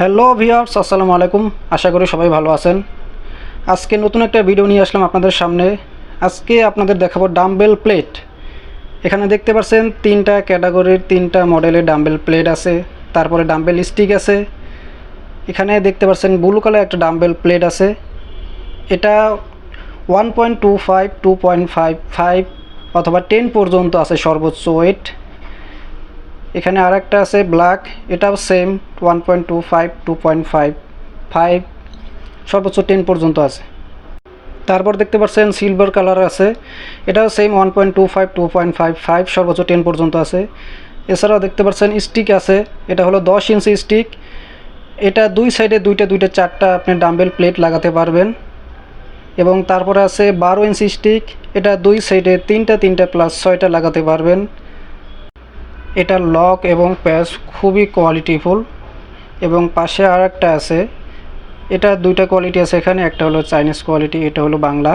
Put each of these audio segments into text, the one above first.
Hello viewers, আসসালামু আলাইকুম। আশা করি সবাই ভালো আছেন। আজকে নতুন একটা ভিডিও নিয়ে আসলাম আপনাদের সামনে। আজকে আপনাদের দেখাবো ডাম্বেল প্লেট। এখানে দেখতে পাচ্ছেন তিনটা ক্যাটাগরির তিনটা মডেলের ডাম্বেল প্লেট আছে, তারপরে ডাম্বেল স্টিক আছে। এখানে দেখতে পাচ্ছেন ব্লু কালার একটা ডাম্বেল প্লেট আছে। এটা one point two five, two point five five অথবা টেন পর্যন্ত আছে সর্বোচ্চ ওয়েট। এখানে আর একটা আছে ব্ল্যাক এটাও same one point two five two point five five সর্বোচ্চ টেন পর্যন্ত আছে। তারপর দেখতে পাচ্ছেন সিলভার কালার আছে, এটাও same one point two five two point five five সর্বোচ্চ টেন পর্যন্ত আছে। এছাড়াও দেখতে পাচ্ছেন স্টিক আছে, এটা হলো দশ ইঞ্চি স্টিক এটা দুই সাইডে দুইটা দুইটা, চারটা আপনি ডাম্বেল প্লেট লাগাতে পারবেন। এবং তারপরে আছে বারো ইঞ্চি স্টিক এটা দুই সাইডে তিনটা তিনটা প্লাস ছয়টা লাগাতে পারবেন। এটা লক এবং প্যাচ খুবই কোয়ালিটিফুল এবং পাশে আর একটা আছে। এটা দুইটা কোয়ালিটি আছে এখানে, একটা হলো চাইনিজ কোয়ালিটি এটা হলো বাংলা।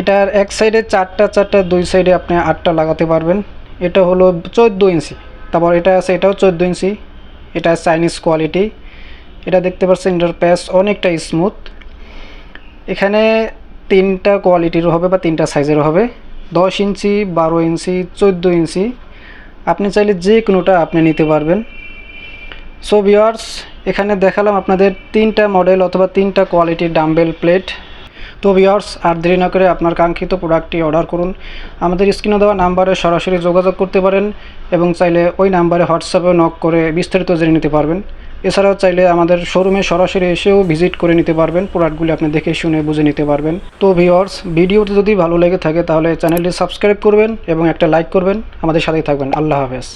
এটার এক সাইডে চারটা চারটা, দুই সাইডে আপনি আটটা লাগাতে পারবেন। এটা হলো চোদ্দ ইঞ্চি তারপর এটা আছে, এটাও চোদ্দ ইঞ্চি এটা চাইনিজ কোয়ালিটি এটা দেখতে পাচ্ছেন, এটার প্যাচ অনেকটা স্মুথ এখানে তিনটা কোয়ালিটির হবে বা তিনটা সাইজের হবে। দশ ইঞ্চি বারো ইঞ্চি চোদ্দ ইঞ্চি আপনি চাইলে যে কোনোটা আপনি নিতে পারবেন। সো ভিওয়ার্স এখানে দেখালাম আপনাদের তিনটা মডেল অথবা তিনটা কোয়ালিটির ডাম্বেল প্লেট তো ভিওয়ার্স আর দেরি না করে আপনার কাঙ্ক্ষিত প্রোডাক্টটি অর্ডার করুন। আমাদের স্ক্রিনে দেওয়া নাম্বারে সরাসরি যোগাযোগ করতে পারেন এবং চাইলে ওই নাম্বারে হোয়াটসঅ্যাপে নক করে বিস্তারিত জেনে নিতে পারবেন। এছাড়াও চাইলে আমাদের শোরুমে সরাসরি এসেও ভিজিট করে নিতে পারবেন। প্রোডাক্টগুলি আপনি দেখে শুনে বুঝে নিতে পারবেন। তো ভিওয়ার্স ভিডিওটি যদি ভালো লেগে থাকে তাহলে চ্যানেলটি সাবস্ক্রাইব করবেন এবং একটা লাইক করবেন। আমাদের সাথেই থাকবেন। আল্লাহ হাফেজ।